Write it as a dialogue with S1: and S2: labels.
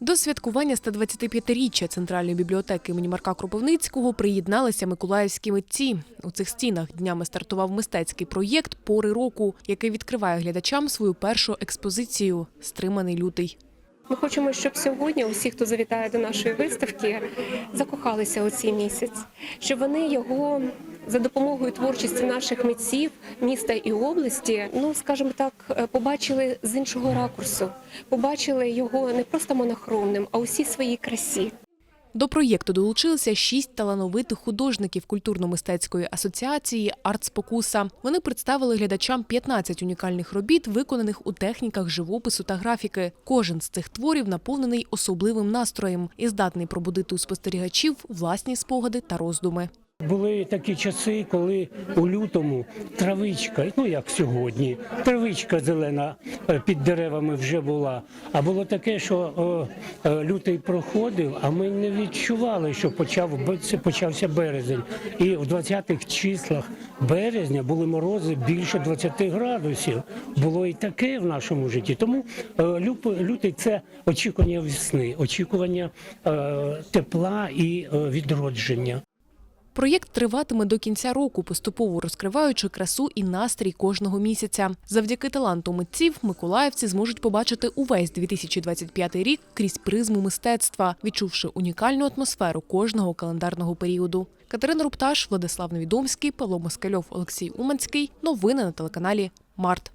S1: До святкування 125-річчя Центральної бібліотеки імені Марка Кропивницького приєдналися миколаївські митці. У цих стінах днями стартував мистецький проєкт Пори року, який відкриває глядачам свою першу експозицію Стриманий лютий.
S2: Ми хочемо, щоб сьогодні усі, хто завітає до нашої виставки, закохалися у цей місяць, щоб вони його за допомогою творчості наших митців міста і області, ну скажімо так, е, побачили з іншого ракурсу, побачили його не просто монохромним, а усій своїй красі.
S1: До проєкту долучилися шість талановитих художників культурно-мистецької асоціації «Артспокуса». Вони представили глядачам 15 унікальних робіт, виконаних у техніках живопису та графіки. Кожен з цих творів наповнений особливим настроєм і здатний пробудити у спостерігачів власні спогади та роздуми.
S3: Були такі часи, коли у лютому травичка, ну як сьогодні, травичка зелена е, під деревами вже була. А було таке, що е, е, лютий проходив, а ми не відчували, що почав почався березень. І в 20-х числах березня були морози більше 20 градусів. Було і таке в нашому житті. Тому е, люп- лютий це очікування весни, очікування е, тепла і е, відродження.
S1: Проєкт триватиме до кінця року, поступово розкриваючи красу і настрій кожного місяця. Завдяки таланту митців миколаївці зможуть побачити увесь 2025 рік крізь призму мистецтва, відчувши унікальну атмосферу кожного календарного періоду. Катерина Рупташ, Владислав Невідомський, Павло Москальов, Олексій Уманський. Новини на телеканалі Март.